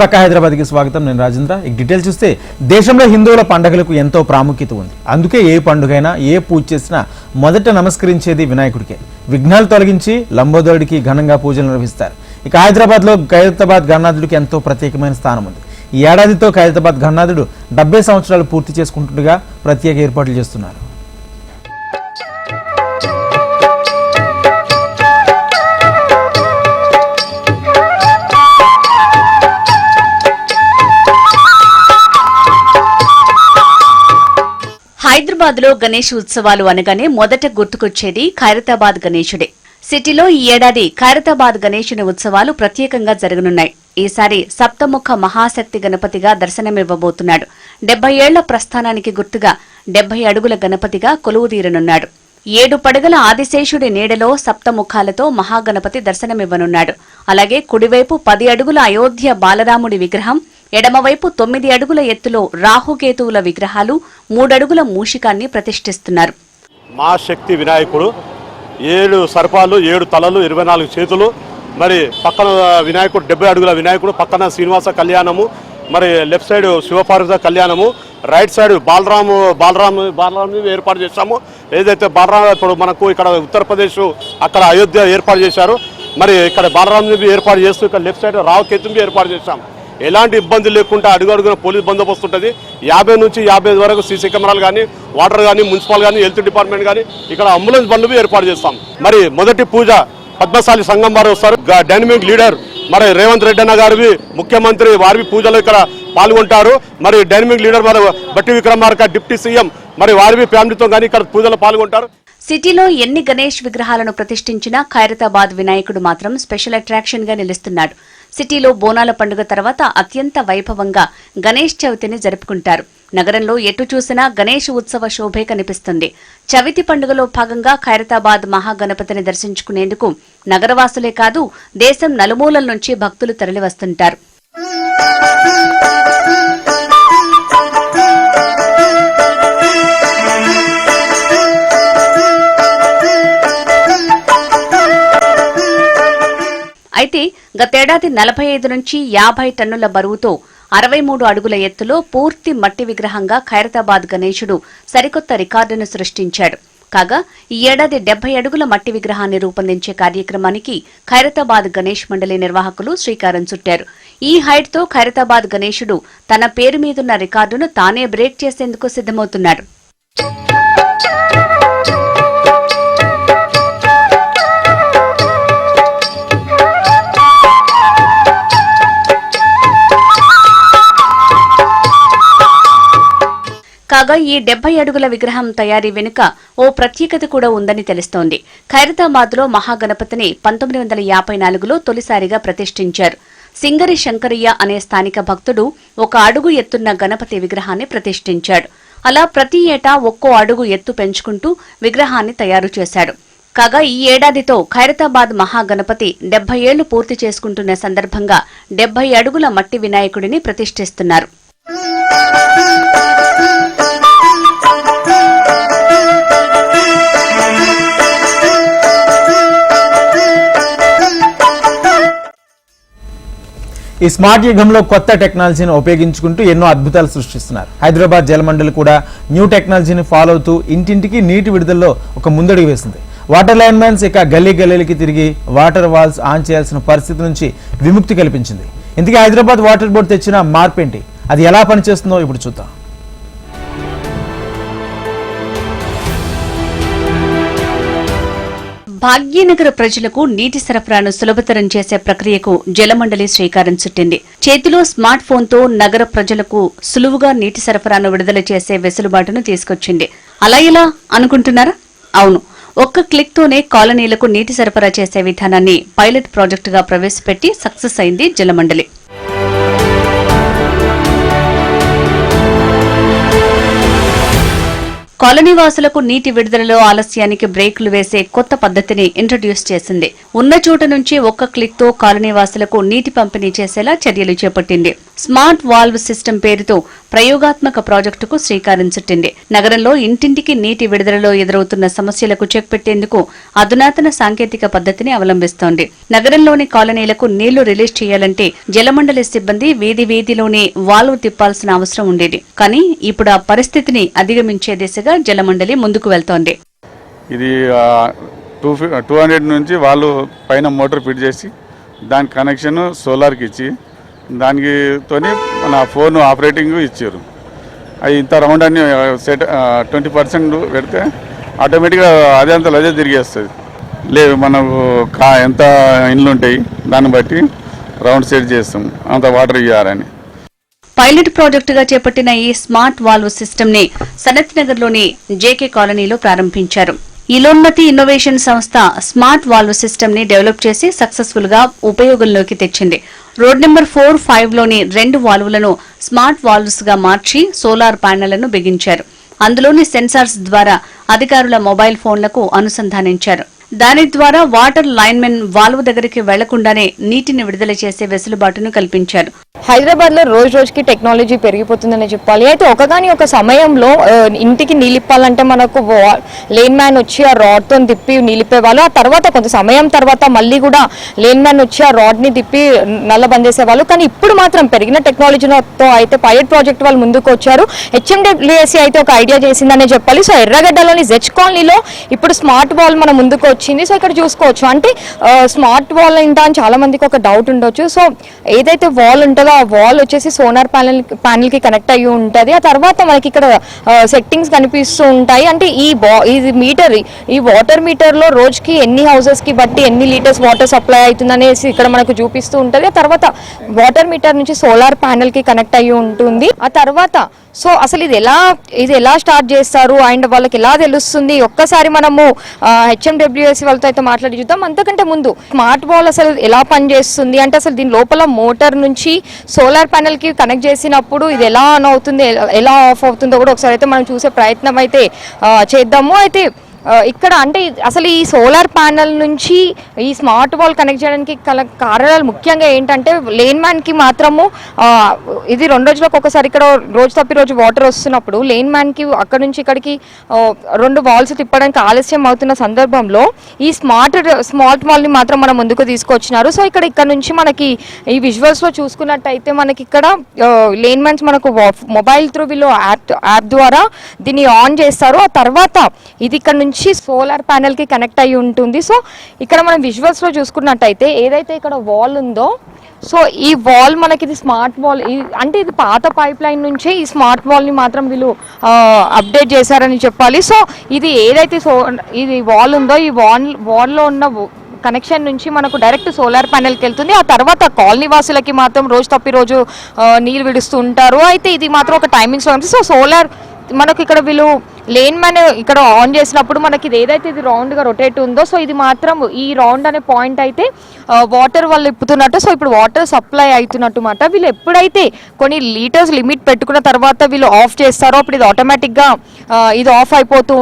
పక్క హైదరాబాద్కి స్వాగతం. నేను రాజేంద్ర. ఈ డీటెయిల్ చూస్తే దేశంలో హిందువుల పండుగలకు ఎంతో ప్రాముఖ్యత ఉంది. అందుకే ఏ పండుగైనా ఏ పూజ చేసినా మొదట నమస్కరించేది వినాయకుడికే. విఘ్నాలు తొలగించి లంబోదరుడికి ఘనంగా పూజలు నిర్వహిస్తారు. ఇక హైదరాబాద్లో ఖైరతాబాద్ గణనాథుడికి ఎంతో ప్రత్యేకమైన స్థానం ఉంది. ఈ ఏడాదితో ఖైరతాబాద్ గణనాథుడు డెబ్బై సంవత్సరాలు పూర్తి చేసుకుంటుండగా ప్రత్యేక ఏర్పాట్లు చేస్తున్నారు. హైదరాబాద్లో గణేష్ ఉత్సవాలు అనగానే మొదట గుర్తుకొచ్చేది ఖైరతాబాద్ గణేశుడే సిటీలో ఈ ఏడాది ఖైరతాబాద్ గణేశుని ఉత్సవాలు ప్రత్యేకంగా జరగనున్నాయి. ఈసారి సప్తముఖ మహాశక్తి గణపతిగా దర్శనమివ్వబోతున్నాడు. డెబ్బై ఏళ్ళ ప్రస్థానానికి గుర్తుగా డెబ్బై అడుగుల గణపతిగా కొలువుదీరనున్నాడు. ఏడు పడగల ఆదిశేషుడి నీడలో సప్తముఖాలతో మహాగణపతి దర్శనమివ్వనున్నాడు. అలాగే కుడివైపు పది అడుగుల అయోధ్య బాలరాముడి విగ్రహం ఎడమవైపు తొమ్మిది అడుగుల ఎత్తులో రాహుకేతువుల విగ్రహాలు మూడడుగుల మూషికాన్ని ప్రతిష్ఠిస్తున్నారు. మా శక్తి వినాయకుడు ఏడు సర్పాలు ఏడు తలలు ఇరవై నాలుగు చేతులు మరి పక్కన వినాయకుడు డెబ్బై అడుగుల వినాయకుడు పక్కన శ్రీనివాస కళ్యాణము మరి లెఫ్ట్ సైడ్ శివపార్వత కళ్యాణము రైట్ సైడ్ బాలరాము బాలరాము బాలరాము ఏర్పాటు చేశాము. ఏదైతే బాలరాము ఇప్పుడు మనకు ఇక్కడ ఉత్తరప్రదేశ్ అక్కడ అయోధ్య ఏర్పాటు చేశారు మరి ఇక్కడ బాలరాము ఏర్పాటు చేస్తూ ఇక్కడ లెఫ్ట్ సైడ్ రావుకేతుని ఏర్పాటు చేశాము. ఎలాంటి ఇబ్బంది లేకుండా అడుగు అడుగున పోలీస్ బందోబస్తు ఉంటుంది. యాభై నుంచి యాభై వరకు సీసీ కెమెరాలు కానీ వాటర్ కానీ మున్సిపల్ కానీ హెల్త్ డిపార్ట్మెంట్ కానీ ఇక్కడ అంబులెన్స్ బండ్లు ఏర్పాటు చేస్తాం. మరి మొదటి పూజ పద్మశాలి సంఘం వారు వస్తారు. డైనమిక్ లీడర్ మరి రేవంత్ రెడ్డి అన్న గారివి ముఖ్యమంత్రి వారి పూజలు ఇక్కడ పాల్గొంటారు. మరి డైనమిక్ లీడర్ మరి బట్టి విక్రమార్క డిప్యూటీ సీఎం మరి వారివి ఫ్యామిలీతో కానీ ఇక్కడ పూజలు పాల్గొంటారు. సిటీలో ఎన్ని గణేష్ విగ్రహాలను ప్రతిష్ఠించినా ఖైరతాబాద్ వినాయకుడు మాత్రం స్పెషల్ అట్రాక్షన్గా నిలుస్తున్నాడు. సిటీలో బోనాల పండుగ తర్వాత అత్యంత వైభవంగా గణేష్ చవితిని జరుపుకుంటారు. నగరంలో ఎటు చూసినా గణేష్ ఉత్సవ శోభే కనిపిస్తుంది. చవితి పండుగలో భాగంగా ఖైరతాబాద్ మహాగణపతిని దర్శించుకునేందుకు నగరవాసులే కాదు దేశం నలుమూలల నుంచి భక్తులు తరలివస్తుంటారు. అయితే గతేడాది నలభై ఐదు నుంచి యాభై టన్నుల బరువుతో అరవై మూడు అడుగుల ఎత్తులో పూర్తి మట్టి విగ్రహంగా ఖైరతాబాద్ గణేశుడు సరికొత్త రికార్డును సృష్టించాడు. కాగా ఈ ఏడాది డెబ్బై అడుగుల మట్టి విగ్రహాన్ని రూపొందించే కార్యక్రమానికి ఖైరతాబాద్ గణేష్ మండలి నిర్వాహకులు శ్రీకారం చుట్టారు. ఈ హైట్తో ఖైరతాబాద్ గణేశుడు తన పేరు మీదున్న రికార్డును తానే బ్రేక్ చేసేందుకు సిద్దమవుతున్నాడు కాగా ఈ డెబ్బై అడుగుల విగ్రహం తయారీ వెనుక ఓ ప్రత్యేకత కూడా ఉందని తెలుస్తోంది. ఖైరతాబాద్లో మహాగణపతిని పంతొమ్మిది వందల యాభై నాలుగులో తొలిసారిగా ప్రతిష్ఠించారు. సింగరి శంకరయ్య అనే స్థానిక భక్తుడు ఒక అడుగు ఎత్తున్న గణపతి విగ్రహాన్ని ప్రతిష్ఠించాడు. అలా ప్రతి ఏటా ఒక్కో అడుగు ఎత్తు పెంచుకుంటూ విగ్రహాన్ని తయారు చేశాడు. కాగా ఈ ఏడాదితో ఖైరతాబాద్ మహాగణపతి డెబ్బై ఏళ్ళు పూర్తి చేసుకుంటున్న సందర్భంగా డెబ్బై అడుగుల మట్టి వినాయకుడిని ప్రతిష్ఠిస్తున్నారు. ఈ స్మార్ట్ యుగంలో కొత్త టెక్నాలజీని ఉపయోగించుకుంటూ ఎన్నో అద్భుతాలు సృష్టిస్తున్నారు. హైదరాబాద్ జలమండలి కూడా న్యూ టెక్నాలజీని ఫాలో అవుతూ ఇంటింటికి నీటి విడుదలలో ఒక ముందడుగు వేసింది. వాటర్ లైన్ మ్యాన్స్ ఇక గల్లీ గల్లీలకి తిరిగి వాటర్ వాల్స్ ఆన్ చేయాల్సిన పరిస్థితి నుంచి విముక్తి కల్పించింది. ఇందుకే హైదరాబాద్ వాటర్ బోర్డు తెచ్చిన మార్పేంటి అది ఎలా పనిచేస్తుందో ఇప్పుడు చూద్దాం. భాగ్యనగర ప్రజలకు నీటి సరఫరాను సులభతరం చేసే ప్రక్రియకు జలమండలి శ్రీకారం చుట్టింది. చేతిలో స్మార్ట్ ఫోన్తో నగర ప్రజలకు సులువుగా నీటి సరఫరాను విడుదల చేసే వెసులుబాటును తీసుకొచ్చింది. అలా ఇలా అనుకుంటున్నారా? అవును. ఒక్క క్లిక్తోనే కాలనీలకు నీటి సరఫరా చేసే విధానాన్ని పైలట్ ప్రాజెక్టుగా ప్రవేశపెట్టి సక్సెస్ అయింది జలమండలి. కాలనీ వాసులకు నీటి విడుదలలో ఆలస్యానికి బ్రేకులు వేసే కొత్త పద్ధతిని ఇంట్రడ్యూస్ చేసింది. ఉన్న చోట నుంచి ఒక్క క్లిక్తో కాలనీవాసులకు కాలనీ వాసులకు నీటి పంపిణీ చేసేలా చర్యలు చేపట్టింది. స్మార్ట్ వాల్వ్ సిస్టమ్ పేరుతో ప్రయోగాత్మక ప్రాజెక్టుకు శ్రీకారం చుట్టింది. నగరంలో ఇంటింటికి నీటి విడుదలలో ఎదురవుతున్న సమస్యలకు చెక్ పెట్టేందుకు అధునాతన సాంకేతిక పద్ధతిని అవలంబిస్తోంది. నగరంలోని కాలనీలకు నీళ్ళు రిలీజ్ చేయాలంటే జలమండలి సిబ్బంది వీధి వీధిలోనే వాల్వ్ తిప్పాల్సిన అవసరం ఉండేది. కానీ ఇప్పుడు ఆ పరిస్థితిని అధిగమించే దిశగా జలమండలి ముందుకు వెళ్తోంది. ఇది టూ టూ హండ్రెడ్ నుంచి వాళ్ళు పైన మోటార్ ఫిట్ చేసి దాని కనెక్షన్ సోలార్కి ఇచ్చి దానికి మన ఫోన్ ఆపరేటింగ్ ఇచ్చారు. అవి ఇంత రౌండ్ అన్ని సెట్ ట్వంటీ పర్సెంట్ పెడితే ఆటోమేటిక్గా అదే అంత అదే తిరిగేస్తుంది. లేదు మనకు కా ఎంత ఇండ్లు ఉంటాయి దాన్ని బట్టి రౌండ్ సెట్ చేస్తాం అంత వాటర్ ఇవ్వాలని పైలట్ ప్రాజెక్టుగా చేపట్టిన ఈ స్మార్ట్ వాల్వ్ సిస్టమ్ని సనత్ జేకే కాలనీలో ప్రారంభించారు. ఇలోన్నతి ఇన్నోవేషన్ సంస్థ స్మార్ట్ వాల్వ్ సిస్టమ్ని డెవలప్ చేసి సక్సెస్ఫుల్గా ఉపయోగంలోకి తెచ్చింది. రోడ్ నెంబర్ ఫోర్ ఫైవ్లోని రెండు వాల్వులను స్మార్ట్ వాల్వ్స్గా మార్చి సోలార్ ప్యానెళ్ళను బిగించారు. అందులోని సెన్సార్స్ ద్వారా అధికారుల మొబైల్ ఫోన్లకు అనుసంధానించారు. దాని ద్వారా వాటర్ లైన్మెన్ వాల్వ్ దగ్గరికి వెళ్ళకుండానే నీటిని విడుదల చేసే వెసులుబాటును కల్పించారు. హైదరాబాద్లో రోజు రోజుకి టెక్నాలజీ పెరిగిపోతుందని చెప్పాలి. అయితే ఒకగాని ఒక సమయంలో ఇంటికి నీళ్ళిప్పాలంటే మనకు లేన్ మ్యాన్ వచ్చి ఆ రాడ్తో తిప్పి నీళ్ళిప్పేవాళ్ళు. ఆ తర్వాత కొంత సమయం తర్వాత మళ్ళీ కూడా లేన్ మ్యాన్ వచ్చి ఆ రాడ్ని తిప్పి నల్లబందేసేవాళ్ళు. కానీ ఇప్పుడు మాత్రం పెరిగిన టెక్నాలజీతో అయితే పైలట్ ప్రాజెక్ట్ వాళ్ళు ముందుకు వచ్చారు. హెచ్ఎండబ్ల్యూఎస్సీ అయితే ఒక ఐడియా చేసిందనే చెప్పాలి. సో ఎర్రగడ్డలోని జెచ్ కాలనీలో ఇప్పుడు స్మార్ట్ వాల్ మన ముందుకు వచ్చింది. సో ఇక్కడ చూసుకోవచ్చు. అంటే స్మార్ట్ వాల్ ఏంటా అని చాలా మందికి ఒక డౌట్ ఉండొచ్చు. సో ఏదైతే వాల్ ఉంటుందో ఆ వాల్ వచ్చేసి సోనార్ ప్యానెల్ ప్యానల్కి కనెక్ట్ అయ్యి ఉంటుంది. ఆ తర్వాత మనకి ఇక్కడ సెట్టింగ్స్ కనిపిస్తూ ఉంటాయి. అంటే ఈ బా ఇది మీటర్ ఈ వాటర్ మీటర్లో రోజుకి ఎన్ని హౌసెస్కి బట్టి ఎన్ని లీటర్స్ వాటర్ సప్లై అవుతుంది అనేసి ఇక్కడ మనకు చూపిస్తూ ఉంటుంది. ఆ తర్వాత వాటర్ మీటర్ నుంచి సోలార్ ప్యానల్కి కనెక్ట్ అయ్యి ఉంటుంది. ఆ తర్వాత సో అసలు ఇది ఎలా ఇది ఎలా స్టార్ట్ చేస్తారు? అండ్ వాళ్ళకి ఎలా తెలుస్తుంది? ఒక్కసారి మనము హెచ్ఎండబ్ల్యూఎస్ వాళ్ళతో అయితే మాట్లాడి చూద్దాం. అంతకంటే ముందు స్మార్ట్ వాల్ అసలు ఎలా పనిచేస్తుంది? అంటే అసలు దీని లోపల మోటార్ నుంచి సోలార్ ప్యానెల్కి కనెక్ట్ చేసినప్పుడు ఇది ఎలా ఆన్ అవుతుంది ఎలా- ఆఫ్ అవుతుందో కూడా ఒకసారి అయితే మనం చూసే ప్రయత్నం అయితే చేద్దాము. అయితే ఇక్కడ అంటే అసలు ఈ సోలార్ ప్యానల్ నుంచి ఈ స్మార్ట్ వాల్ కనెక్ట్ చేయడానికి కల కారణాలు ముఖ్యంగా ఏంటంటే లేన్ మ్యాన్కి మాత్రము ఇది రెండు రోజులకు ఒకసారి ఇక్కడ రోజు తప్పి రోజు వాటర్ వస్తున్నప్పుడు లేన్ మ్యాన్కి అక్కడ నుంచి ఇక్కడికి రెండు వాల్స్ తిప్పడానికి ఆలస్యం అవుతున్న సందర్భంలో ఈ స్మార్ట్ స్మార్ట్ వాల్ని మాత్రం మనం ముందుకు తీసుకొచ్చినారు. సో ఇక్కడ ఇక్కడ నుంచి మనకి ఈ విజువల్స్లో చూసుకున్నట్టయితే మనకి ఇక్కడ లేన్ మ్యాన్స్ మనకు మొబైల్ త్రూ వీళ్ళు యాప్ యాప్ ద్వారా దీన్ని ఆన్ చేస్తారు. ఆ తర్వాత ఇది ఇక్కడ నుంచి సోలార్ ప్యానెల్కి కనెక్ట్ అయి ఉంటుంది. సో ఇక్కడ మనం విజువల్స్లో చూసుకున్నట్టయితే ఏదైతే ఇక్కడ వాల్ ఉందో సో ఈ వాల్ మనకి ఇది స్మార్ట్ వాల్ అంటే ఇది పాత పైప్ లైన్ నుంచే ఈ స్మార్ట్ వాల్ని మాత్రం వీళ్ళు అప్డేట్ చేశారని చెప్పాలి. సో ఇది ఏదైతే సో ఇది వాల్ ఉందో ఈ వాల్ వాల్లో ఉన్న కనెక్షన్ నుంచి మనకు డైరెక్ట్ సోలార్ ప్యానెల్కి వెళ్తుంది. ఆ తర్వాత కాలనీ వాసులకి మాత్రం రోజు తప్పి రోజు నీళ్ళు విడుస్తూ ఉంటారు. అయితే ఇది మాత్రం ఒక టైమింగ్స్లో సో సోలార్ మనకు ఇక్కడ వీళ్ళు లేన్ మ్యాన్ ఇక్కడ ఆన్ చేసినప్పుడు మనకి ఇది ఏదైతే ఇది రౌండ్గా రొటేట్ ఉందో సో ఇది మాత్రం ఈ రౌండ్ అనే పాయింట్ అయితే వాటర్ వాళ్ళు ఇప్పుతున్నట్టు సో ఇప్పుడు వాటర్ సప్లై అవుతున్నట్టు మాట. వీళ్ళు ఎప్పుడైతే కొన్ని లీటర్స్ లిమిట్ పెట్టుకున్న తర్వాత వీళ్ళు ఆఫ్ చేస్తారో అప్పుడు ఇది ఆటోమేటిక్గా ఇది ఆఫ్ అయిపోతూ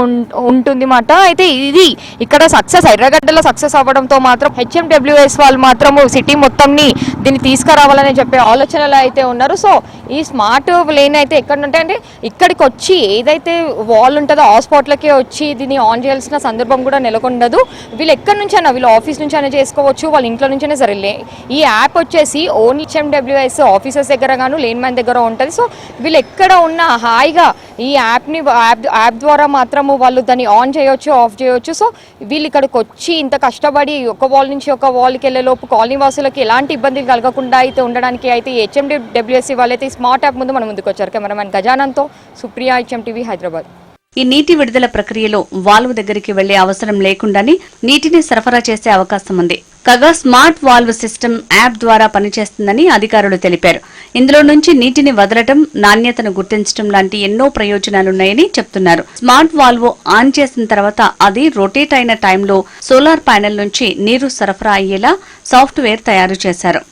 ఉంటుంది మాట. అయితే ఇది ఇక్కడ సక్సెస్ ఎర్రగడ్డలో సక్సెస్ అవ్వడంతో మాత్రం హెచ్ఎండబ్ల్యూఎస్ వాళ్ళు మాత్రము సిటీ మొత్తంని దీన్ని తీసుకురావాలని చెప్పే ఆలోచనలో అయితే ఉన్నారు. సో ఈ స్మార్ట్ లేన్ అయితే ఎక్కడ ఉంటే అంటే ఇక్కడికి వచ్చి ఏదైతే వాల్ ఉంటుందో ఆ స్పాట్లకే వచ్చి దీన్ని ఆన్ చేయాల్సిన సందర్భం కూడా నెలకొండదు. వీళ్ళు ఎక్కడి నుంచైనా వీళ్ళు ఆఫీస్ నుంచి అయినా చేసుకోవచ్చు వాళ్ళ ఇంట్లో నుంచైనా సరే లే- ఈ యాప్ వచ్చేసి ఓన్లీ హెచ్ఎండబ్ల్యూఎస్ ఆఫీసర్స్ దగ్గర గాను లేన్ మ్యాన్ దగ్గర ఉంటుంది. సో వీళ్ళు ఎక్కడ ఉన్నా హాయిగా ఈ యాప్ని యాప్ యాప్ ద్వారా మాత్రము వాళ్ళు దాన్ని ఆన్ చేయొచ్చు ఆఫ్ చేయొచ్చు. సో వీళ్ళు ఇక్కడికి వచ్చి ఇంత కష్టపడి ఒక వాల్ నుంచి ఒక వాల్కి వెళ్ళే లోపు కాలనీ వాసులకి ఎలాంటి ఇబ్బందులు కలగకుండా అయితే ఉండడానికి అయితే హెచ్ఎండి డబ్ల్యూఎస్సీ వాళ్ళైతే ఈ స్మార్ట్ యాప్ ముందు మన ముందుకు వచ్చారు cameraman గజానంతో Supriya H M TV Hyderabad. ఈ నీటి విడుదల ప్రక్రియలో వాల్వ్ దగ్గరికి వెళ్ళే అవసరం లేకుండానే నీటిని సరఫరా చేసే అవకాశం ఉంది. కాగా స్మార్ట్ వాల్వ్ సిస్టమ్ యాప్ ద్వారా పనిచేస్తుందని అధికారులు తెలిపారు. ఇందులో నుంచి నీటిని వదలటం నాణ్యతను గుర్తించడం లాంటి ఎన్నో ప్రయోజనాలున్నాయని చెప్తున్నారు. స్మార్ట్ వాల్వ్ ఆన్ చేసిన తర్వాత అది రొటేట్ అయిన టైంలో సోలార్ ప్యానెల్ నుంచి నీరు సరఫరా అయ్యేలా సాఫ్ట్వేర్ తయారు చేశారు.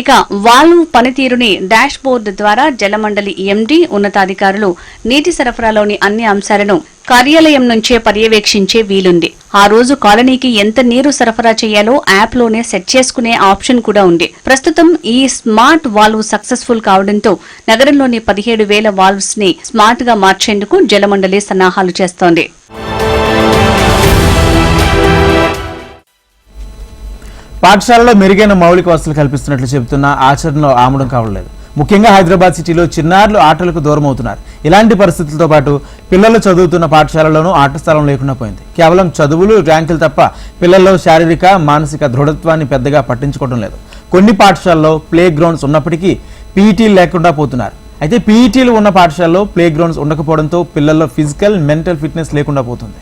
ఇక వాల్వ్ పనితీరుని డాష్ బోర్డు ద్వారా జలమండలి ఎండీ ఉన్నతాధికారులు నీటి సరఫరాలోని అన్ని అంశాలను కార్యాలయం నుంచే పర్యవేక్షించే వీలుంది. ఆ రోజు కాలనీకి ఎంత నీరు సరఫరా చేయాలో యాప్లోనే సెట్ చేసుకునే ఆప్షన్ కూడా ఉంది. ప్రస్తుతం ఈ స్మార్ట్ వాల్వ్ సక్సెస్ఫుల్ కావడంతో నగరంలోని పదిహేడు వేల వాల్వ్స్ని స్మార్ట్గా మార్చేందుకు జలమండలి సన్నాహాలు చేస్తోంది. పాఠశాలలో మెరుగైన మౌలిక వసతులు కల్పిస్తున్నట్లు చెబుతున్న ఆచరణలో ఆమడం కావలేదు ముఖ్యంగా హైదరాబాద్ సిటీలో చిన్నారులు ఆటలకు దూరం అవుతున్నారు ఇలాంటి పరిస్థితులతో పాటు పిల్లలు చదువుతున్న పాఠశాలలోనూ ఆట స్థలం లేకుండా పోయింది. కేవలం చదువులు ర్యాంకులు తప్ప పిల్లల్లో శారీరక మానసిక దృఢత్వాన్ని పెద్దగా పట్టించుకోవడం లేదు. కొన్ని పాఠశాలలో ప్లే గ్రౌండ్స్ ఉన్నప్పటికీ పీఈటీలు లేకుండా పోతున్నారు. అయితే పీఈటీలు ఉన్న పాఠశాలలో ప్లే గ్రౌండ్స్ ఉండకపోవడంతో పిల్లల్లో ఫిజికల్ మెంటల్ ఫిట్నెస్ లేకుండా పోతుంది.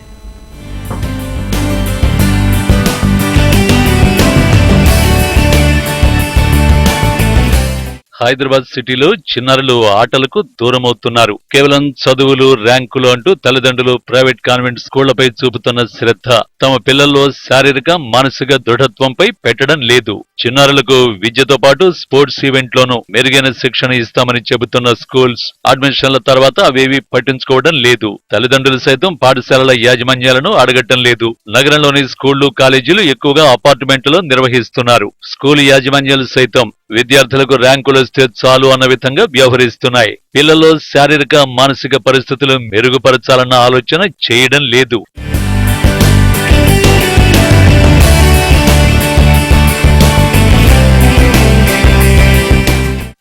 హైదరాబాద్ సిటీలో చిన్నారులు ఆటలకు దూరమవుతున్నారు. కేవలం చదువులు ర్యాంకులు అంటూ తల్లిదండ్రులు ప్రైవేట్ కాన్వెంట్ స్కూళ్ళపై చూపుతున్న శ్రద్ధ తమ పిల్లల్లో శారీరక మానసిక దృఢత్వంపై పెట్టడం లేదు. చిన్నారులకు విద్యతో పాటు స్పోర్ట్స్ ఈవెంట్ లోనూ మెరుగైన శిక్షణ ఇస్తామని చెబుతున్న స్కూల్స్ అడ్మిషన్ల తర్వాత అవేవి పట్టించుకోవడం లేదు. తల్లిదండ్రులు సైతం పాఠశాలల యాజమాన్యాలను అడగటం లేదు. నగరంలోని స్కూళ్ళు కాలేజీలు ఎక్కువగా అపార్ట్మెంట్లో నిర్వహిస్తున్నారు. స్కూల్ యాజమాన్యాలు సైతం విద్యార్థులకు ర్యాంకులు వస్తే చాలు అన్న విధంగా వ్యవహరిస్తున్నాయి. పిల్లలు శారీరక మానసిక పరిస్థితులు మెరుగుపరచాలన్న ఆలోచన చేయడం లేదు.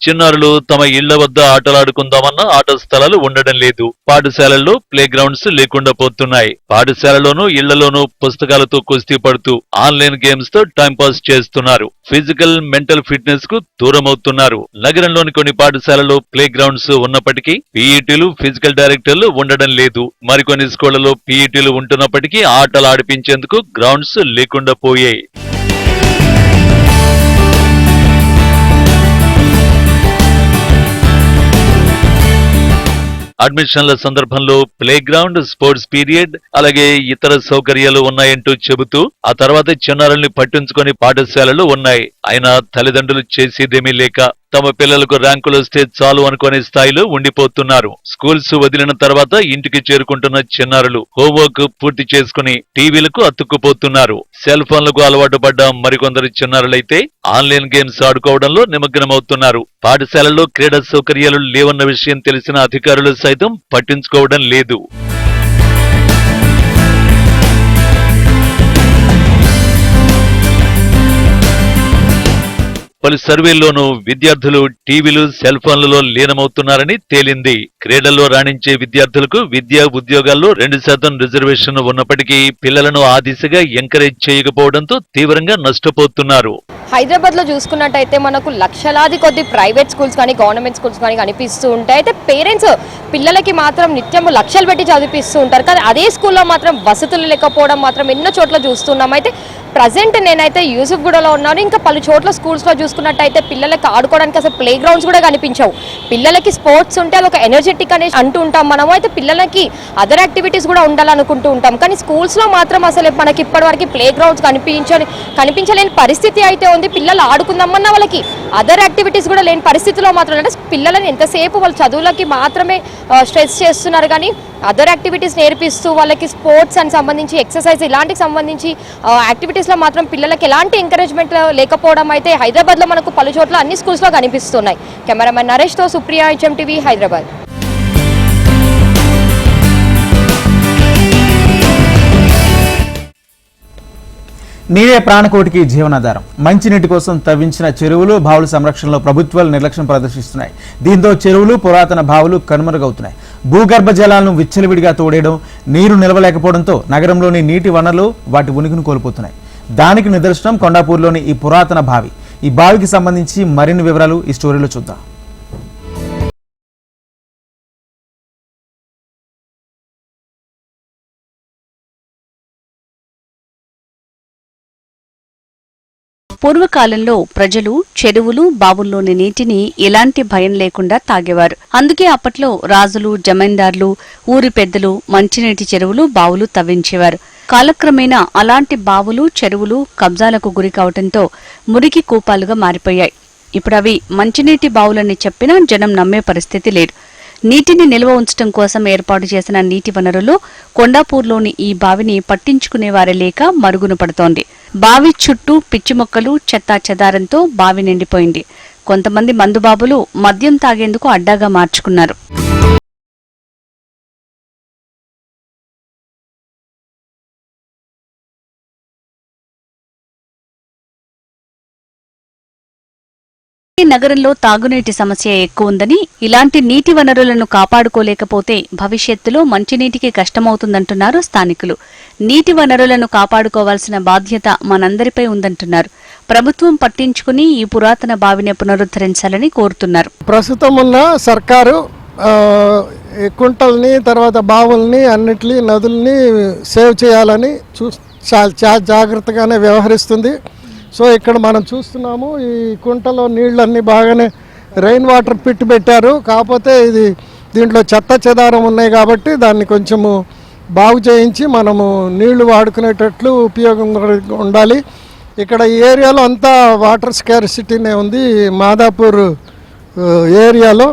చిన్నారులు తమ ఇళ్ళ వద్ద ఆటలాడుకుందామన్న ఆట స్థలాలు ఉండడం లేదు. పాఠశాలల్లో ప్లే గ్రౌండ్స్ లేకుండా పోతున్నాయి. పాఠశాలలోనూ ఇళ్ళలోనూ పుస్తకాలతో కుస్తీ పడుతూ ఆన్లైన్ గేమ్స్తో టైంపాస్ చేస్తున్నారు. ఫిజికల్ మెంటల్ ఫిట్నెస్కు దూరం అవుతున్నారు. నగరంలోని కొన్ని పాఠశాలలో ప్లే గ్రౌండ్స్ ఉన్నప్పటికీ పీఈటీలు ఫిజికల్ డైరెక్టర్లు ఉండడం లేదు. మరికొన్ని స్కూళ్ళలో పీఈటీలు ఉంటున్నప్పటికీ ఆటలు ఆడిపించేందుకు గ్రౌండ్స్ లేకుండా పోయాయి. అడ్మిషన్ల సందర్భంలో ప్లే గ్రౌండ్ స్పోర్ట్స్ పీరియడ్ అలాగే ఇతర సౌకర్యాలు ఉన్నాయంటూ చెబుతూ ఆ తర్వాత చిన్నారుల్ని పట్టించుకొని పాఠశాలలు ఉన్నాయి. అయినా తల్లిదండ్రులు చేసేదేమీ లేక తమ పిల్లలకు ర్యాంకులు వస్తే చాలు అనుకునే స్థాయిలో ఉండిపోతున్నారు. స్కూల్స్ వదిలిన తర్వాత ఇంటికి చేరుకుంటున్న చిన్నారులు హోంవర్క్ పూర్తి చేసుకుని టీవీలకు అతుక్కుపోతున్నారు. సెల్ ఫోన్లకు అలవాటు పడ్డ మరికొందరు చిన్నారులైతే ఆన్లైన్ గేమ్స్ ఆడుకోవడంలో నిమగ్నమవుతున్నారు. పాఠశాలలో క్రీడా సౌకర్యాలు లేవన్న విషయం తెలిసిన అధికారులు సైతం పట్టించుకోవడం లేదు. పలు సర్వేల్లోనూ విద్యార్థులు టీవీలు సెల్ ఫోన్లలో లీనమవుతున్నారని తేలింది. క్రీడల్లో రాణించే విద్యార్థులకు విద్యా ఉద్యోగాల్లో రెండు శాతం రిజర్వేషన్ ఉన్నప్పటికీ పిల్లలను ఆ దిశగా ఎంకరేజ్ చేయకపోవడంతో తీవ్రంగా నష్టపోతున్నారు. హైదరాబాద్లో చూసుకున్నట్టయితే మనకు లక్షలాది కొద్ది ప్రైవేట్ స్కూల్స్ కానీ గవర్నమెంట్ స్కూల్స్ కానీ కనిపిస్తూ ఉంటాయి. అయితే పేరెంట్స్ పిల్లలకి మాత్రం నిత్యము లక్షలు పెట్టి చదివిపిస్తూ ఉంటారు. కానీ అదే స్కూల్లో మాత్రం వసతులు లేకపోవడం మాత్రం ఎన్నో చోట్ల చూస్తున్నాం. అయితే ప్రజెంట్ నేనైతే యూసుఫ్గూడలో ఉన్నాను. ఇంకా పలు చోట్ల స్కూల్స్లో చూసుకున్నట్టయితే పిల్లలకి ఆడుకోవడానికి అసలు ప్లే గ్రౌండ్స్ కూడా కనిపించవు. పిల్లలకి స్పోర్ట్స్ ఉంటే అది ఒక ఎనర్జెటిక్ అనేసి అంటూ ఉంటాం మనము. అయితే పిల్లలకి అదర్ యాక్టివిటీస్ కూడా ఉండాలనుకుంటూ ఉంటాం. కానీ స్కూల్స్లో మాత్రం అసలు మనకి ఇప్పటివరకు ప్లే గ్రౌండ్స్ కనిపించని కనిపించలేని పరిస్థితి అయితే ఉంది. పిల్లలు ఆడుకుందామన్నా వాళ్ళకి అదర్ యాక్టివిటీస్ కూడా లేని పరిస్థితిలో మాత్రం అంటే పిల్లలని ఎంతసేపు వాళ్ళ చదువులకి మాత్రమే స్ట్రెస్ చేస్తున్నారు. కానీ అదర్ యాక్టివిటీస్ నేర్పిస్తూ వాళ్ళకి స్పోర్ట్స్ అని సంబంధించి ఎక్సర్సైజ్ ఇలాంటికి సంబంధించి యాక్టివిటీస్లో మాత్రం పిల్లలకి ఎలాంటి ఎంకరేజ్మెంట్ లేకపోవడం అయితే హైదరాబాద్లో మనకు పలు చోట్ల అన్ని స్కూల్స్లో కనిపిస్తున్నాయి. Cameramen నరేష్తో Supriya H M TV Hyderabad. నీరే ప్రాణకోటికి జీవనాధారం. మంచినీటి కోసం తవ్వించిన చెరువులు బావుల సంరక్షణలో ప్రభుత్వాలు నిర్లక్ష్యం ప్రదర్శిస్తున్నాయి. దీంతో చెరువులు పురాతన బావులు కనుమరుగవుతున్నాయి. భూగర్భ జలాలను విచ్చలవిడిగా తోడేయడం నీరు నిలవలేకపోవడంతో నగరంలోని నీటి వనరులు వాటి ఉనికిని కోల్పోతున్నాయి. దానికి నిదర్శనం కొండాపూర్లోని ఈ పురాతన బావి. ఈ బావికి సంబంధించి మరిన్ని వివరాలు ఈ స్టోరీలో చూద్దాం. పూర్వకాలంలో ప్రజలు చెరువులు బావుల్లోని నీటిని ఎలాంటి భయం లేకుండా తాగేవారు. అందుకే అప్పట్లో రాజులు జమీందార్లు ఊరి పెద్దలు మంచినీటి చెరువులు బావులు తవ్వించేవారు. కాలక్రమేణా అలాంటి బావులు చెరువులు కబ్జాలకు గురి కావడంతో మురికి కూపాలుగా మారిపోయాయి. ఇప్పుడు అవి మంచినీటి బావులని చెప్పినా జనం నమ్మే పరిస్థితి లేదు. నీటిని నిల్వ ఉంచడం కోసం ఏర్పాటు చేసిన నీటి వనరులు కొండాపూర్లోని ఈ బావిని పట్టించుకునేవారే లేక మరుగున పడుతోంది. బావి చుట్టూ పిచ్చి మొక్కలు చెత్తా చెదారంతో బావి నిండిపోయింది. కొంతమంది మందుబాబులు మద్యం తాగేందుకు అడ్డాగా మార్చుకున్నారు. నగరంలో తాగునీటి సమస్య ఎక్కువ ఉందని ఇలాంటి నీటి వనరులను కాపాడుకోలేకపోతే భవిష్యత్తులో మంచినీటికి కష్టమవుతుందంటున్నారు స్థానికులు. నీటి వనరులను కాపాడుకోవాల్సిన బాధ్యత మనందరిపై ఉందంటున్నారు. ప్రభుత్వం పట్టించుకుని ఈ పురాతన బావిని పునరుద్ధరించాలని కోరుతున్నారు. ప్రస్తుతం ఉన్న సర్కారు కుంటల్ని తర్వాత బావుల్ని అన్నిటినీ నదుల్ని సేవ్ చేయాలని చూ చాలా జాగ్రత్తగానే వ్యవహరిస్తుంది. సో ఇక్కడ మనం చూస్తున్నాము ఈ కుంటలో నీళ్ళన్నీ బాగానే రెయిన్ వాటర్ పిట్ పెట్టారు. కాకపోతే ఇది దీంట్లో చెత్త చెదారం ఉన్నాయి కాబట్టి దాన్ని కొంచెము బాగు చేయించి మనము నీళ్ళు వాడుకునేటట్లు ఉపయోగం ఉండాలి. ఇక్కడ ఈ ఏరియాలో అంతా వాటర్ స్కారిసిటీనే ఉంది. మాదాపూర్ ఏరియాలో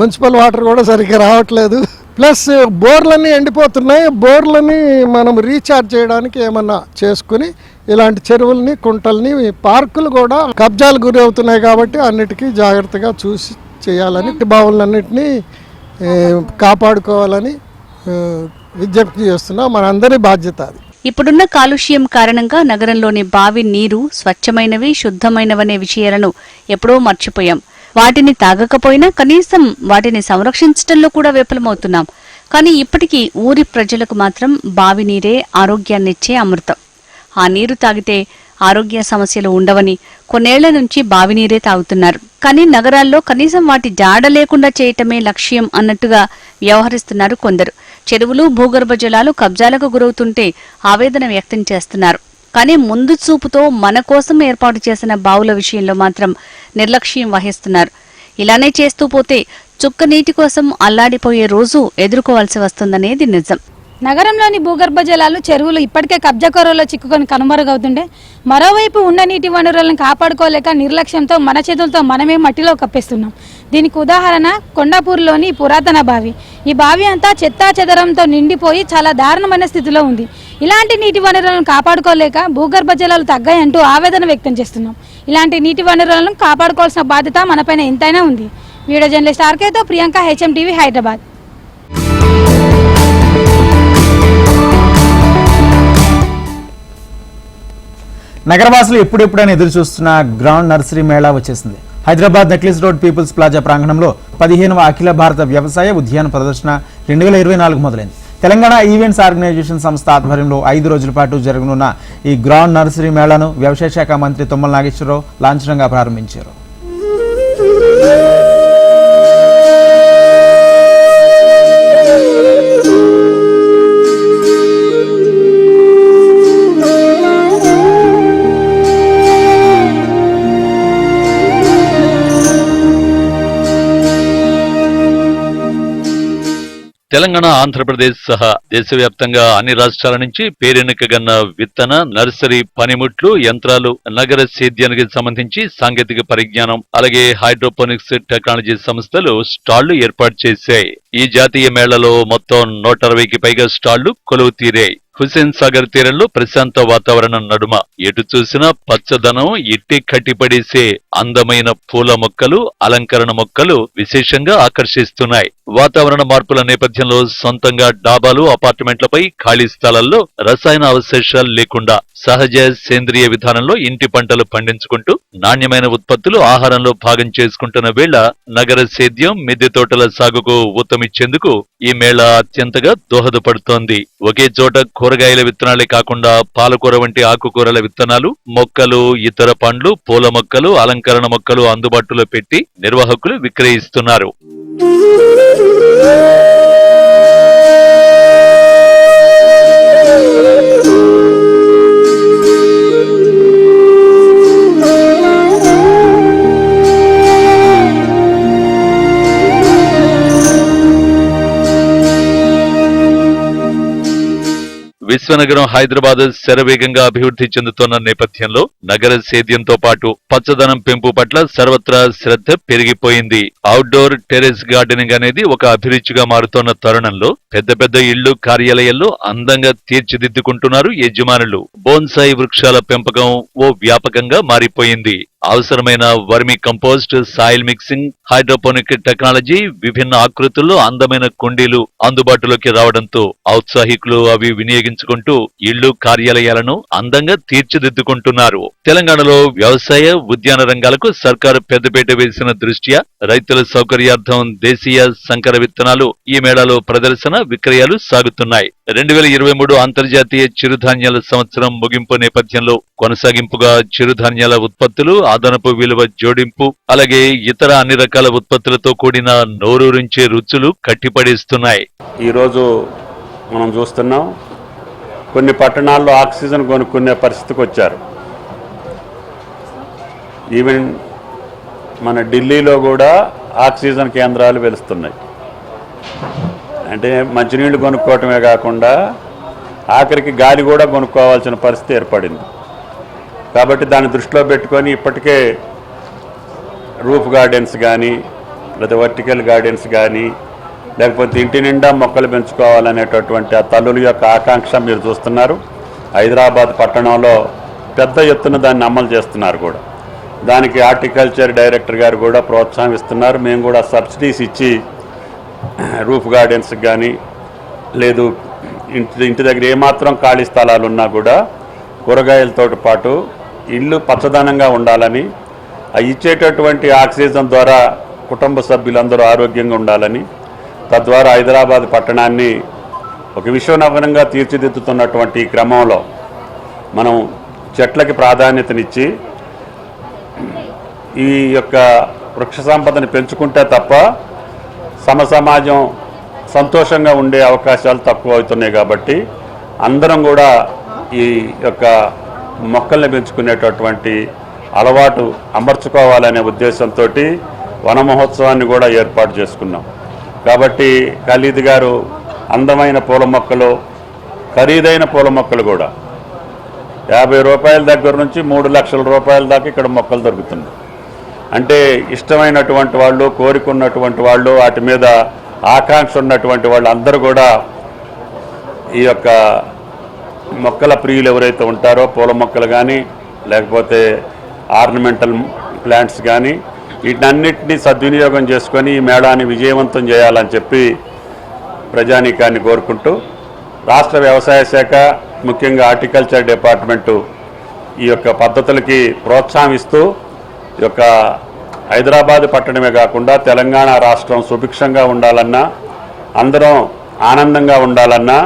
మున్సిపల్ వాటర్ కూడా సరిగ్గా రావట్లేదు. ప్లస్ బోర్లన్నీ ఎండిపోతున్నాయి. బోర్లని మనం రీఛార్జ్ చేయడానికి ఏమన్నా చేసుకుని ఇలాంటి చెరువుల్ని కుంటల్ని పార్కులు కూడా కబ్జాలు గురి అవుతున్నాయి కాబట్టి అన్నిటికీ జాగ్రత్తగా చూసి చేయాలని బావులన్నింటినీ కాపాడుకోవాలని విజ్ఞప్తి చేస్తున్నాం మనందరి బాధ్యత అది. ఇప్పుడున్న కాలుష్యం కారణంగా నగరంలోని బావి నీరు స్వచ్ఛమైనవి శుద్ధమైనవనే విషయాలను ఎప్పుడో మర్చిపోయాం. వాటిని తాగకపోయినా కనీసం వాటిని సంరక్షించడంలో కూడా విఫలమవుతున్నాం. కానీ ఇప్పటికీ ఊరి ప్రజలకు మాత్రం బావి నీరే ఆరోగ్యాన్నిచ్చే అమృతం. ఆ నీరు తాగితే ఆరోగ్య సమస్యలు ఉండవని కొన్నేళ్ళ నుంచి బావి నీరే తాగుతున్నారు. కానీ నగరాల్లో కనీసం వాటి జాడ లేకుండా చేయటమే లక్ష్యం అన్నట్టుగా వ్యవహరిస్తున్నారు కొందరు. చెరువులు భూగర్భ జలాలు కబ్జాలకు గురవుతుంటే ఆవేదన వ్యక్తం చేస్తున్నారు. కానీ ముందు చూపుతో మన కోసం ఏర్పాటు చేసిన బావుల విషయంలో మాత్రం నిర్లక్ష్యం వహిస్తున్నారు. ఇలానే చేస్తూ పోతే చుక్క నీటి కోసం అల్లాడిపోయే రోజు ఎదుర్కోవాల్సి వస్తుందనేది నిజం. నగరంలోని భూగర్భ జలాలు చెరువులు ఇప్పటికే కబ్జాకొరలో చిక్కుకొని కనుమరుగవుతుండే మరోవైపు ఉన్న నీటి వనరులను కాపాడుకోలేక నిర్లక్ష్యంతో మన చేతులతో మనమే మట్టిలో కప్పేస్తున్నాం. దీనికి ఉదాహరణ కొండాపూర్లోని పురాతన బావి. ఈ బావి అంతా చెత్తా చెదరంతో నిండిపోయి చాలా దారుణమైన స్థితిలో ఉంది. ఇలాంటి నీటి వనరులను కాపాడుకోలేక భూగర్భ జలాలు తగ్గాయంటూ ఆవేదన వ్యక్తం చేస్తున్నాం. ఇలాంటి నీటి వనరులను కాపాడుకోవాల్సిన బాధ్యత మనపైన ఎంతైనా ఉంది. Video journalist ఆర్కేతో Priyanka H M TV Hyderabad. నగరవాసులు ఎప్పుడెప్పుడైనా ఎదురు చూస్తున్న గ్రౌండ్ నర్సరీ మేళా వచ్చేసింది. Hyderabad necklace road people's plaza ప్రాంగణంలో పదిహేనవ అఖిల భారత వ్యవసాయ ఉద్యాన ప్రదర్శన రెండు వేల ఇరవై నాలుగు మొదలైంది. తెలంగాణ ఈవెంట్స్ ఆర్గనైజేషన్ సంస్థ ఆధ్వర్యంలో ఐదు రోజుల పాటు జరగనున్న ఈ గ్రౌండ్ నర్సరీ మేళాను వ్యవసాయ శాఖ మంత్రి తుమ్మల నాగేశ్వరరావు లాంఛనంగా ప్రారంభించారు. తెలంగాణ ఆంధ్రప్రదేశ్ సహా దేశవ్యాప్తంగా అన్ని రాష్ట్రాల నుంచి పేరెన్నికగన్న విత్తన నర్సరీ పనిముట్లు యంత్రాలు నగర సేద్యానికి సంబంధించి సాంకేతిక పరిజ్ఞానం అలాగే హైడ్రోపోనిక్స్ టెక్నాలజీ సంస్థలు స్టాళ్ళు ఏర్పాటు చేశాయి. ఈ జాతీయ మేళలో మొత్తం నూట అరవైకి పైగా స్టాళ్ళు కొలువు తీరాయి హుసేన్ సాగర్ తీరంలో ప్రశాంత వాతావరణం నడుమ. ఎటు చూసినా పచ్చదనం ఇట్టి కట్టిపడేసే అందమైన పూల మొక్కలు అలంకరణ మొక్కలు విశేషంగా ఆకర్షిస్తున్నాయి. వాతావరణ మార్పుల నేపథ్యంలో సొంతంగా డాబాలు అపార్ట్మెంట్లపై ఖాళీ స్థలాల్లో రసాయన అవశేషాలు లేకుండా సహజ సేంద్రియ విధానంలో ఇంటి పంటలు పండించుకుంటూ నాణ్యమైన ఉత్పత్తులు ఆహారంలో భాగం చేసుకుంటున్న వేళ నగర సేద్యం మిద్దె తోటల సాగుకు ఉత్తమిచ్చేందుకు ఈ మేళ అత్యంతగా దోహదపడుతోంది. ఒకే చోట కూరగాయల విత్తనాలే కాకుండా పాలకూర వంటి ఆకుకూరల విత్తనాలు మొక్కలు ఇతర పండ్లు పూల మొక్కలు అలంకరణ మొక్కలు అందుబాటులో పెట్టి నిర్వాహకులు విక్రయిస్తున్నారు. విశ్వనగరం హైదరాబాద్ శరవేగంగా అభివృద్ధి చెందుతున్న నేపథ్యంలో నగర సేద్యంతో పాటు పచ్చదనం పెంపు పట్ల సర్వత్రా శ్రద్ధ పెరిగిపోయింది. అవుట్డోర్ టెరెస్ గార్డెనింగ్ అనేది ఒక అభిరుచిగా మారుతోన్న తరుణంలో పెద్ద పెద్ద ఇళ్ళు కార్యాలయాల్లో అందంగా తీర్చిదిద్దుకుంటున్నారు యజమానులు. బోన్సాయి వృక్షాల పెంపకం ఓ వ్యాపకంగా మారిపోయింది. అవసరమైన vermicompost soil mixing hydroponic technology విభిన్న ఆకృతుల్లో అందమైన కుండీలు అందుబాటులోకి రావడంతో ఔత్సాహికులు అవి వినియోగించ వినియోగించుకుంటూ ఇళ్ళు కార్యాలయాలను అందంగా తీర్చిదిద్దుకుంటున్నారు. తెలంగాణలో వ్యవసాయ ఉద్యాన రంగాలకు సర్కారు పెద్దపీట వేసిన దృష్ట్యా రైతుల సౌకర్యార్థం దేశీయ సంకర విత్తనాలు ఈ మేళాలో ప్రదర్శన విక్రయాలు సాగుతున్నాయి. రెండు వేల ఇరవై మూడు అంతర్జాతీయ చిరుధాన్యాల సంవత్సరం ముగింపు నేపథ్యంలో కొనసాగింపుగా చిరుధాన్యాల ఉత్పత్తులు అదనపు విలువ జోడింపు అలాగే ఇతర అన్ని రకాల ఉత్పత్తులతో కూడిన నోరూరించే రుచులు కట్టిపడేస్తున్నాయి. ఈరోజు మనం చూస్తున్నాం కొన్ని పట్టణాల్లో ఆక్సిజన్ కొనుక్కునే పరిస్థితికి వచ్చారు. ఈవెన్ మన ఢిల్లీలో కూడా ఆక్సిజన్ కేంద్రాలు వెలుస్తున్నాయి. అంటే మంచినీళ్ళు కొనుక్కోవటమే కాకుండా ఆఖరికి గాలి కూడా కొనుక్కోవాల్సిన పరిస్థితి ఏర్పడింది. కాబట్టి దాన్ని దృష్టిలో పెట్టుకొని ఇప్పటికే రూఫ్ గార్డెన్స్ కానీ లేదా వర్టికల్ గార్డెన్స్ కానీ లేకపోతే ఇంటి నిండా మొక్కలు పెంచుకోవాలనేటటువంటి ఆ తల్లుల యొక్క ఆకాంక్ష మీరు చూస్తున్నారు. హైదరాబాద్ పట్టణంలో పెద్ద ఎత్తున దాన్ని అమలు చేస్తున్నారు కూడా. దానికి హార్టికల్చర్ డైరెక్టర్ గారు కూడా ప్రోత్సాహిస్తున్నారు మేము కూడా సబ్సిడీస్ ఇచ్చి రూఫ్ గార్డెన్స్ కానీ లేదు ఇంటి ఇంటి దగ్గర ఏమాత్రం ఖాళీ స్థలాలు ఉన్నా కూడా కూరగాయలతో పాటు ఇల్లు పచ్చదనంగా ఉండాలని ఇచ్చేటటువంటి ఆక్సిజన్ ద్వారా కుటుంబ సభ్యులందరూ ఆరోగ్యంగా ఉండాలని తద్వారా హైదరాబాద్ పట్టణాన్ని ఒక విశ్వనగరంగా తీర్చిదిద్దుతున్నటువంటి ఈ క్రమంలో మనం చెట్లకి ప్రాధాన్యతనిచ్చి ఈ యొక్క వృక్ష సంపదని పెంచుకుంటే తప్ప సమసమాజం సంతోషంగా ఉండే అవకాశాలు తక్కువ అవుతున్నాయి కాబట్టి అందరం కూడా ఈ యొక్క మొక్కల్ని పెంచుకునేటటువంటి అలవాటు అమర్చుకోవాలనే ఉద్దేశంతో వన మహోత్సవాన్ని కూడా ఏర్పాటు చేసుకున్నాం. కాబట్టి ఖలీద్ గారు అందమైన పూల మొక్కలు ఖరీదైన పూల మొక్కలు కూడా. యాభై రూపాయల దగ్గర నుంచి మూడు లక్షల రూపాయల దాకా ఇక్కడ మొక్కలు దొరుకుతున్నాయి. అంటే ఇష్టమైనటువంటి వాళ్ళు కోరికున్నటువంటి వాళ్ళు వాటి మీద ఆకాంక్ష ఉన్నటువంటి వాళ్ళు అందరూ కూడా ఈ యొక్క మొక్కల ప్రియులు ఎవరైతే ఉంటారో పూల మొక్కలు కానీ లేకపోతే ఆర్నమెంటల్ ప్లాంట్స్ కానీ వీటన్నిటిని సద్వినియోగం చేసుకొని ఈ మేళాన్ని విజయవంతం చేయాలని చెప్పి ప్రజానీకాన్ని కోరుకుంటూ రాష్ట్ర వ్యవసాయ శాఖ ముఖ్యంగా హార్టికల్చర్ డిపార్ట్మెంటు ఈ యొక్క పద్ధతులకి ప్రోత్సాహిస్తూ ఈ యొక్క హైదరాబాద్ పట్టణమే కాకుండా తెలంగాణ రాష్ట్రం సుభిక్షంగా ఉండాలన్నా అందరం ఆనందంగా ఉండాలన్నా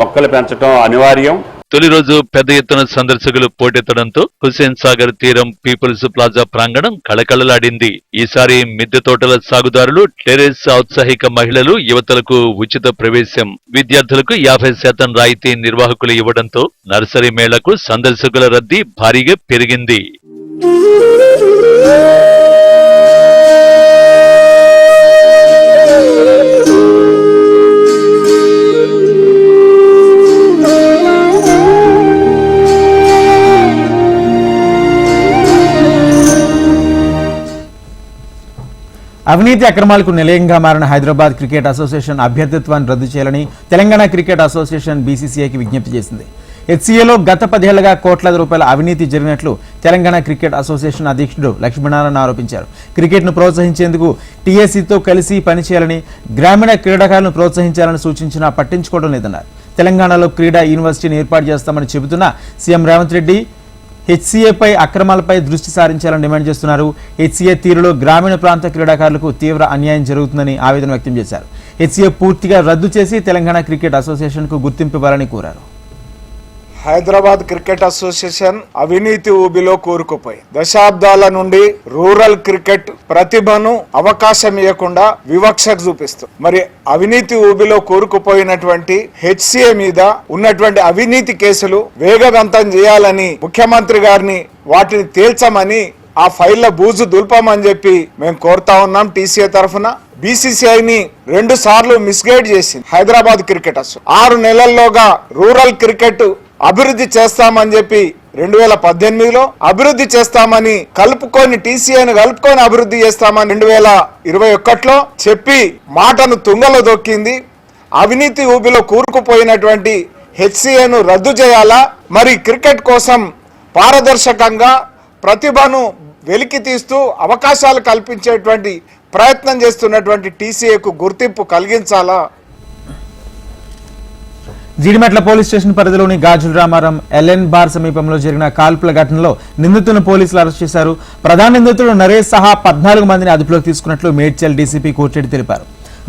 మొక్కలు పెంచడం అనివార్యం. తొలి రోజు పెద్ద ఎత్తున సందర్శకులు పోటెత్తడంతో హుస్సేన్ సాగర్ తీరం పీపుల్స్ ప్లాజా ప్రాంగణం కళకళలాడింది. ఈసారి మిద్దె తోటల సాగుదారులు టెరెస్ ఔత్సాహిక మహిళలు యువతలకు ఉచిత ప్రవేశం. విద్యార్థులకు యాభై శాతం రాయితీ నిర్వాహకులు ఇవ్వడంతో నర్సరీ మేళకు సందర్శకుల రద్దీ భారీగా పెరిగింది. అవినీతి అక్రమాలకు నిలయంగా మారిన హైదరాబాద్ క్రికెట్ అసోసియేషన్ అభ్యర్థిత్వాన్ని రద్దు చేయాలని తెలంగాణ క్రికెట్ అసోసియేషన్ బీసీసీఐకి విజ్ఞప్తి చేసింది. హెచ్సీఏలో గత పదేళ్ళుగా కోట్లాది రూపాయల అవినీతి జరిగినట్లు తెలంగాణ క్రికెట్ అసోసియేషన్ అధ్యక్షుడు లక్ష్మీనారాయణ ఆరోపించారు. క్రికెట్ను ప్రోత్సహించేందుకు టీఎస్సీతో కలిసి పనిచేయాలని గ్రామీణ క్రీడాకారులను ప్రోత్సహించాలని సూచించినా పట్టించుకోవడం లేదన్నారు. తెలంగాణలో క్రీడా యూనివర్సిటీని ఏర్పాటు చేస్తామని చెబుతున్న సీఎం రేవంత్ రెడ్డి హెచ్సీఏపై అక్రమాలపై దృష్టి సారించాలని డిమాండ్ చేస్తున్నారు. హెచ్సీఏ తీరులో గ్రామీణ ప్రాంత క్రీడాకారులకు తీవ్ర అన్యాయం జరుగుతుందని ఆవేదన వ్యక్తం చేశారు. హెచ్సీఏ పూర్తిగా రద్దు చేసి తెలంగాణ క్రికెట్ అసోసియేషన్కు గుర్తింపు ఇవ్వాలని కోరారు. హైదరాబాద్ క్రికెట్ అసోసియేషన్ అవినీతి ఊబిలో కూరుకుపోయి దశాబ్దాల నుండి రూరల్ క్రికెట్ ప్రతిభను అవకాశం ఇవ్వకుండా వివక్షకు చూపిస్తూ మరి అవినీతి ఊబిలో కూరుకుపోయినటువంటి హెచ్సిఏ మీద ఉన్నటువంటి అవినీతి కేసులు వేగవంతం చేయాలని ముఖ్యమంత్రి గారిని వాటిని తేల్చమని ఆ ఫైళ్ళ బూజు దుల్పమని చెప్పి మేము కోరుతా ఉన్నాం టీసీఏ తరఫున. బీసీసీఐని రెండు సార్లు మిస్గైడ్ చేసింది హైదరాబాద్ క్రికెటర్స్ ఆరు నెలల్లోగా రూరల్ క్రికెట్ అభివృద్ధి చేస్తామని చెప్పి రెండు వేల పద్దెనిమిదిలో అభివృద్ధి చేస్తామని కలుపుకొని టీసీఐని కలుపుకొని అభివృద్ధి చేస్తామని రెండు వేల ఇరవై ఒకటిలో చెప్పి మాటను తుంగలో దొక్కింది. అవినీతి ఊబిలో కూరుకుపోయినటువంటి హెచ్సిఏను రద్దు చేయాలా? మరి క్రికెట్ కోసం పారదర్శకంగా ప్రతిభను వెలికి తీస్తూ అవకాశాలు కల్పించేటువంటి ప్రయత్నం చేస్తున్నటువంటి టీసీఏకు గుర్తింపు కలిగించాలా? జీడిమెట్ల పోలీస్ స్టేషన్ పరిధిలోని గాజుల రామారం ఎల్ఎన్ బార్ సమీపంలో జరిగిన కాల్పుల ఘటనలో నిందితులను పోలీసులు అరెస్ట్ చేశారు. ప్రధాన నిందితుడు నరేష్ సహా పద్నాలుగు మందిని అదుపులోకి తీసుకున్నట్లు మేడ్చల్ డీసీపీ కోటిరెడ్డి తెలిపారు.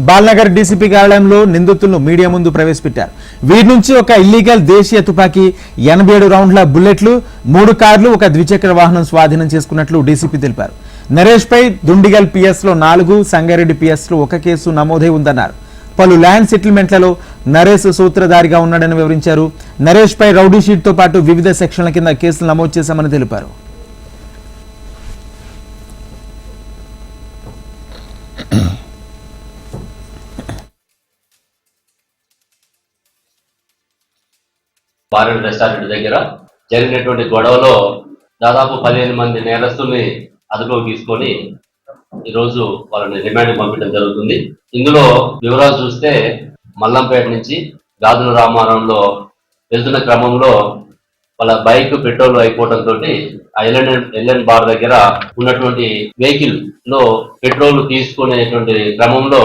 బాల్నగర్ డీసీపీ కార్యాలయంలో నిందితులను మీడియా ముందు ప్రవేశపెట్టారు. వీరి నుంచి ఒక ఇల్లీగల్ దేశీయ తుపాకీ ఎనభై ఏడు రౌండ్ల బుల్లెట్లు మూడు కార్లు ఒక ద్విచక్ర వాహనం స్వాధీనం చేసుకున్నట్లు డీసీపీ తెలిపారు. నరేష్ పై దుండిగల్ పిఎస్లో నాలుగు సంగారెడ్డి పిఎస్లో ఒక కేసు నమోదై ఉందన్నారు. పలు ల్యాండ్ సెటిల్మెంట్లలో నరేష్ సూత్రధారిగా ఉన్నాడని వివరించారు. నరేష్ పై రౌడీ షీట్తో పాటు వివిధ సెక్షన్ల కింద కేసులు నమోదు చేశామని తెలిపారు. బారెడ్ రెస్టారెంట్ దగ్గర జరిగినటువంటి గొడవలో దాదాపు పదిహేను మంది నేరస్తుల్ని అదుపులోకి తీసుకొని ఈ రోజు వాళ్ళని రిమాండ్ పంపించడం జరుగుతుంది. ఇందులో వివరాలు చూస్తే మల్లంపేట నుంచి గాజుల రామారంలో వెళ్తున్న క్రమంలో వాళ్ళ bike petrol అయిపోవడంతో L N L N bar దగ్గర ఉన్నటువంటి వెహికల్లో పెట్రోల్ తీసుకునేటువంటి క్రమంలో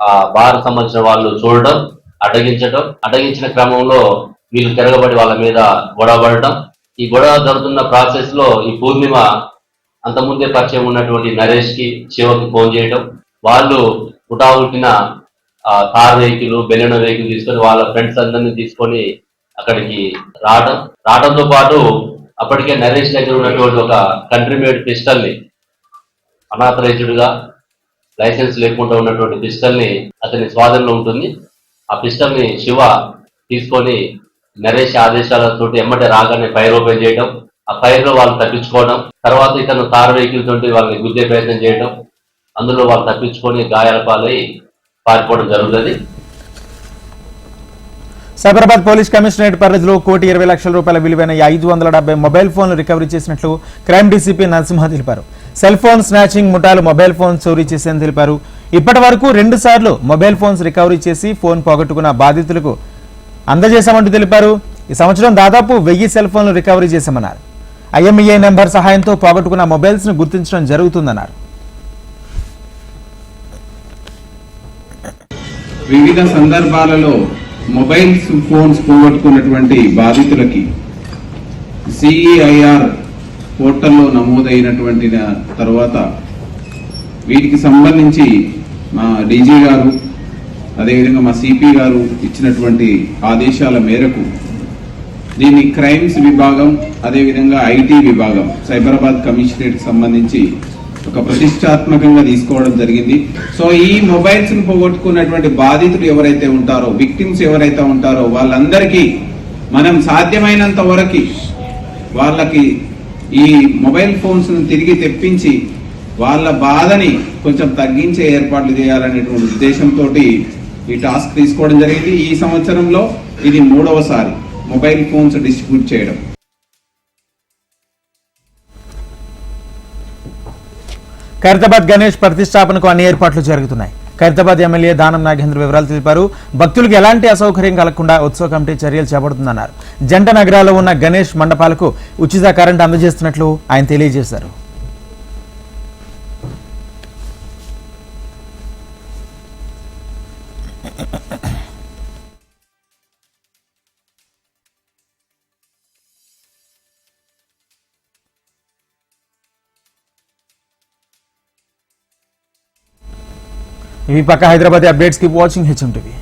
ఆ బార్ సంబంధించిన వాళ్ళు చూడడం అడ్డగించడం అడ్డగించిన క్రమంలో వీళ్ళు తిరగబడి వాళ్ళ మీద గొడవ పడడం. ఈ గొడవ జరుగుతున్న ప్రాసెస్లో ఈ పూర్ణిమ అంతకుముందే పరిచయం ఉన్నటువంటి నరేష్కి శివకి ఫోన్ చేయడం వాళ్ళు హుటాహుటిన ఆ కార్ వెహికల్ బెలూన్ వెహికల్ తీసుకొని వాళ్ళ ఫ్రెండ్స్ అందరినీ తీసుకొని అక్కడికి రావడం రావడంతో పాటు అప్పటికే నరేష్ దగ్గర ఉన్నటువంటి ఒక కంట్రీ మేడ్ పిస్టల్ని లైసెన్స్ లేకుండా ఉన్నటువంటి పిస్టల్ని అతని స్వాధీనంలో ఉంటుంది. ఆ పిస్టల్ని శివ తీసుకొని నరేష్ ఆదేశాలతోటి ఎమ్మటే రాగానే ఫైర్ ఓపెన్ చేయడం ఆ ఫైర్లో వాళ్ళు తప్పించుకోవడం తర్వాత ఇతను కార్ వెహికల్ తోటి వాళ్ళని గుద్దే ప్రయత్నం చేయడం అందులో వాళ్ళు తప్పించుకొని గాయాల పాలై పారిపోవడం జరుగుతుంది. సైబరాబాద్ పోలీస్ కమిషనరేట్ పరిధిలో కోటి ఇరవై లక్షల రూపాయల విలువైన ఐదు వందల డెబ్బై మొబైల్ ఫోన్లు రికవరీ చేసినట్లు క్రైమ్ డీసీపీ నరసింహ తెలిపారు. సెల్ ఫోన్ స్నాచింగ్ ముఠాలు మొబైల్ ఫోన్ చోరీ చేశారని తెలిపారు. ఇప్పటి వరకు రెండు సార్లు మొబైల్ ఫోన్స్ రికవరీ చేసి ఫోన్ పోగొట్టుకున్న బాధితులకు అందజేశామంటూ తెలిపారు. ఈ సంవత్సరం దాదాపు వెయ్యి సెల్ ఫోన్లు రికవరీ చేశామన్నారు. ఐఎంఈఏ నెంబర్ సహాయంతో పోగొట్టుకున్న మొబైల్స్ను గుర్తించడం జరుగుతుందన్నారు. వివిధ సందర్భాలలో మొబైల్స్ ఫోన్స్ పోగొట్టుకున్నటువంటి బాధితులకి సిఈఐఆర్ పోర్టల్లో నమోదైనటువంటి తర్వాత వీటికి సంబంధించి మా డీజీ గారు అదేవిధంగా మా సిపి గారు ఇచ్చినటువంటి ఆదేశాల మేరకు దీన్ని క్రైమ్స్ విభాగం అదేవిధంగా ఐటీ విభాగం సైబరాబాద్ కమిషనరేట్ సంబంధించి ఒక ప్రతిష్టాత్మకంగా తీసుకోవడం జరిగింది. సో ఈ మొబైల్స్ను పోగొట్టుకున్నటువంటి బాధితులు ఎవరైతే ఉంటారో విక్టిమ్స్ ఎవరైతే ఉంటారో వాళ్ళందరికీ మనం సాధ్యమైనంత వరకు వాళ్ళకి ఈ మొబైల్ ఫోన్స్ను తిరిగి తెప్పించి వాళ్ళ బాధని కొంచెం తగ్గించే ఏర్పాట్లు చేయాలనేటువంటి ఉద్దేశంతో ఈ టాస్క్ తీసుకోవడం జరిగింది. ఈ సంవత్సరంలో ఇది మూడవసారి. మొబైల్ ఫోన్స్ డిస్ట్రిబ్యూట్ చేయడం. ఖైరతాబాద్ గణేష్ ప్రతిష్టాపనకు అన్ని ఏర్పాట్లు జరుగుతున్నాయి. ఖైరతాబాద్ ఎమ్మెల్యే దానం నాగేంద్ర వివరాలు తెలిపారు. భక్తులకు ఎలాంటి అసౌకర్యం కలగకుండా ఉత్సవ కమిటీ చర్యలు చేపడుతుందన్నారు. జంట నగరాల్లో ఉన్న గణేష్ మండపాలకు ఉచిత కరెంట్ అందజేస్తున్నట్లు ఆయన తెలియజేశారు. ఇవి పక్క Hyderabad updates keep watching H M TV